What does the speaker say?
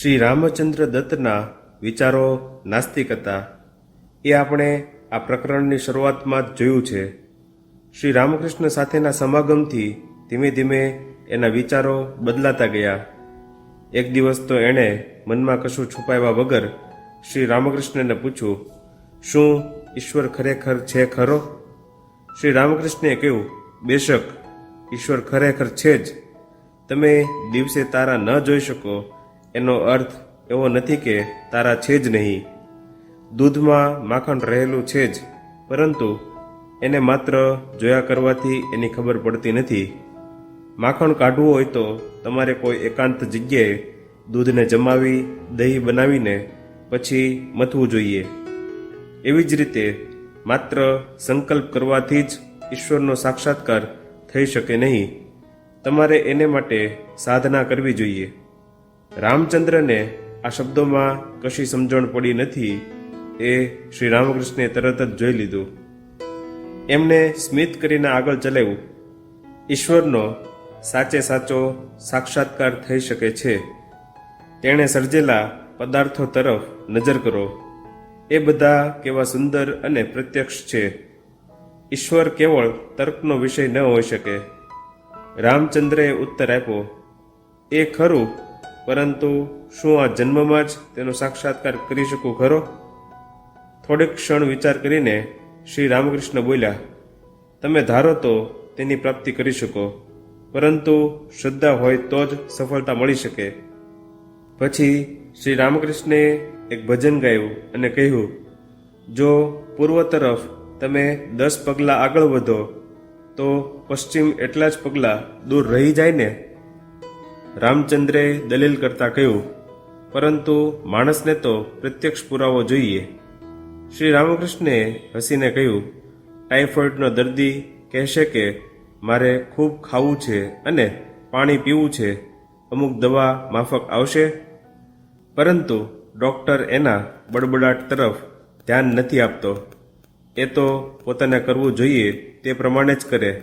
શ્રી રામચંદ્ર દત્તના વિચારો નાસ્તિક હતા. એ આપણે આ પ્રકરણની શરૂઆતમાં જ જોયું છે. શ્રી રામકૃષ્ણ સાથેના સમાગમથી ધીમે ધીમે એના વિચારો બદલાતા ગયા. એક દિવસ તો એણે મનમાં કશું છુપાવ્યા વગર શ્રી રામકૃષ્ણને પૂછ્યું, શું ઈશ્વર ખરેખર છે ખરો? શ્રી રામકૃષ્ણે કહ્યું, બેશક, ઈશ્વર ખરેખર છે જ. તમે દિવસે તારા ન જોઈ શકો એનો અર્થ એવો નથી કે તારા છે જ નહીં. દૂધમાં માખણ રહેલું છે જ, પરંતુ એને માત્ર જોયા કરવાથી એની ખબર પડતી નથી. માખણ કાઢવું હોય તો તમારે કોઈ એકાંત જગ્યાએ દૂધને જમાવી, દહીં બનાવીને પછી મથવું જોઈએ. એવી જ રીતે માત્ર સંકલ્પ કરવાથી જ ઈશ્વરનો સાક્ષાત્કાર થઈ શકે નહીં. તમારે એને માટે સાધના કરવી જોઈએ. રામચંદ્રને આ શબ્દોમાં કશી સમજણ પડી નથી એ શ્રી રામકૃષ્ણે તરત જ જોઈ લીધું. એમને સ્મિત કરીને આગળ ચલાવ્યું. ઈશ્વરનો સાચે સાચો સાક્ષાત્કાર થઈ શકે છે. તેણે સર્જેલા પદાર્થો તરફ નજર કરો. એ બધા કેવા સુંદર અને પ્રત્યક્ષ છે. ઈશ્વર કેવળ તર્કનો વિષય ન હોઈ શકે. રામચંદ્રએ ઉત્તર આપ્યો, એ ખરું પરંતુ શું આ જન્મમાં જ તેનો સાક્ષાત્કાર કરી શકું ખરો? થોડીક ક્ષણ વિચાર કરીને શ્રી રામકૃષ્ણ બોલ્યા, તમે ધારો તો તેની પ્રાપ્તિ કરી શકો, પરંતુ શ્રદ્ધા હોય તો જ સફળતા મળી શકે. પછી શ્રી રામકૃષ્ણે એક ભજન ગાયું અને કહ્યું, જો પૂર્વ તરફ તમે દસ પગલાં આગળ વધો, તો પશ્ચિમ એટલા જ પગલાં દૂર રહી જાય ને? રામચંદ્રે દલીલ કરતા કહ્યું, પરંતુ માણસને તો પ્રત્યક્ષ પુરાવો જોઈએ. શ્રી રામકૃષ્ણે હસીને કહ્યું, ટાઇફોઇડનો દર્દી કહેશે કે મારે ખૂબ ખાવું છે અને પાણી પીવું છે. અમુક દવા માફક આવશે. પરંતુ ડૉક્ટર એના બડબડાટ તરફ ધ્યાન નથી આપતો. એ તો પોતાને કરવું જોઈએ તે પ્રમાણે જ કરે.